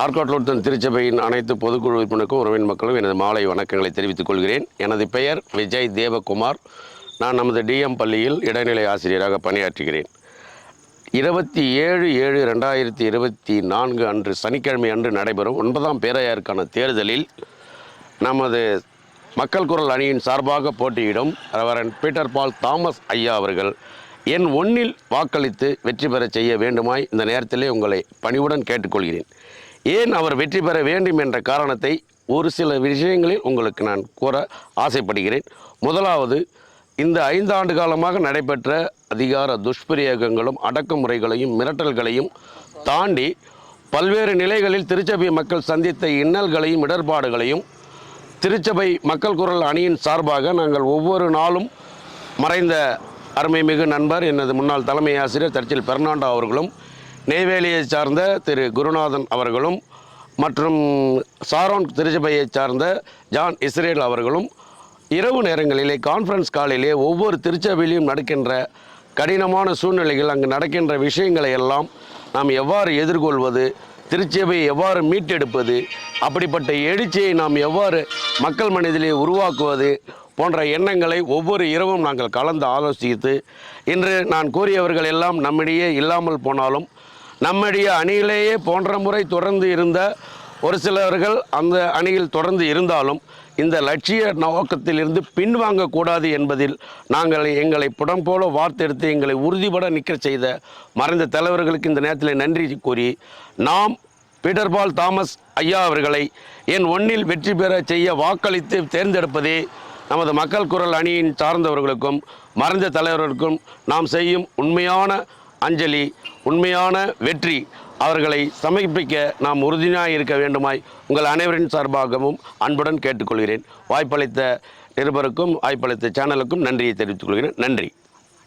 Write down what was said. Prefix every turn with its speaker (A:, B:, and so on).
A: ஆர்காட்லோட்டன் திருச்சபையின் அனைத்து பொதுக்குழு உறுப்பினருக்கும் உறவின் மக்களும் எனது மாலை வணக்கங்களை தெரிவித்துக் கொள்கிறேன். எனது பெயர் விஜய் தேவகுமார். நான் நமது டிஎம் பள்ளியில் இடைநிலை ஆசிரியராக பணியாற்றுகிறேன். இருபத்தி ஏழு ஏழு ரெண்டாயிரத்தி இருபத்தி நான்கு அன்று சனிக்கிழமை அன்று நடைபெறும் ஒன்பதாம் பேரையாருக்கான தேர்தலில் நமது மக்கள் குரல் அணியின் சார்பாக போட்டியிடும் ரெவரன் பீட்டர் பால் தாமஸ் ஐயா அவர்கள் என் ஒன்னில் வாக்களித்து வெற்றி பெறச் செய்ய வேண்டுமாய் இந்த நேரத்திலே உங்களை பணிவுடன் கேட்டுக்கொள்கிறேன். ஏன் அவர் வெற்றி பெற வேண்டும் என்ற காரணத்தை ஒரு சில விஷயங்களில் உங்களுக்கு நான் கூற ஆசைப்படுகிறேன். முதலாவது இந்த ஐந்து ஆண்டு காலமாக நடைபெற்ற அதிகார துஷ்பிரயோகங்களும் அடக்குமுறைகளையும் மிரட்டல்களையும் தாண்டி பல்வேறு நிலைகளில் திருச்சபை மக்கள் சந்தித்த இன்னல்களையும் இடர்பாடுகளையும் திருச்சபை மக்கள் குரல் அணியின் சார்பாக நாங்கள் ஒவ்வொரு நாளும் மறைந்த அருமைமிகு நண்பர் எனது முன்னாள் தலைமை ஆசிரியர் தர்ச்சில் பெர்னாண்டோ அவர்களும் நெய்வேலியை சார்ந்த திரு குருநாதன் அவர்களும் மற்றும் சாரோன் திருச்சபையைச் சார்ந்த ஜான் இஸ்ரேல் அவர்களும் இரவு நேரங்களிலே கான்ஃபரன்ஸ் காலிலே ஒவ்வொரு திருச்சபையிலையும் நடக்கின்ற கடினமான சூழ்நிலைகள் அங்கு நடக்கின்ற விஷயங்களை எல்லாம் நாம் எவ்வாறு எதிர்கொள்வது திருச்சபையை எவ்வாறு மீட்டெடுப்பது அப்படிப்பட்ட எழுச்சியை நாம் எவ்வாறு மக்கள் மனதிலே உருவாக்குவது போன்ற எண்ணங்களை ஒவ்வொரு இரவும் நாங்கள் கலந்து ஆலோசித்து இன்று நான் கூறியவர்கள் எல்லாம் நம்மிடையே இல்லாமல் போனாலும் நம்முடைய அணியிலேயே போன்ற முறை தொடர்ந்து இருந்த ஒரு சிலர்கள் அந்த அணியில் தொடர்ந்து இருந்தாலும் இந்த லட்சிய நோக்கத்திலிருந்து பின்வாங்கக்கூடாது என்பதில் நாங்கள் எங்களை புடம் போல வார்த்தெடுத்து எங்களை உறுதிபட நிற்க செய்த மறைந்த தலைவர்களுக்கு இந்த நேரத்தில் நன்றி கூறி நாம் பீட்டர்பால் தாமஸ் ஐயா அவர்களை என் ஒன்னில் வெற்றி பெற செய்ய வாக்களித்து தேர்ந்தெடுப்பதே நமது மக்கள் குரல் அணியின் சார்ந்தவர்களுக்கும் மறைந்த தலைவர்களுக்கும் நாம் செய்யும் உண்மையான அஞ்சலி உண்மையான வெற்றி அவர்களை சமர்ப்பிக்க நாம் உறுதியாக இருக்க வேண்டுமாய் உங்கள் அனைவரின் சார்பாகவும் அன்புடன் கேட்டுக்கொள்கிறேன். வாய்ப்பளித்த நிருபருக்கும் வாய்ப்பளித்த சேனலுக்கும் நன்றியை தெரிவித்துக் கொள்கிறேன். நன்றி.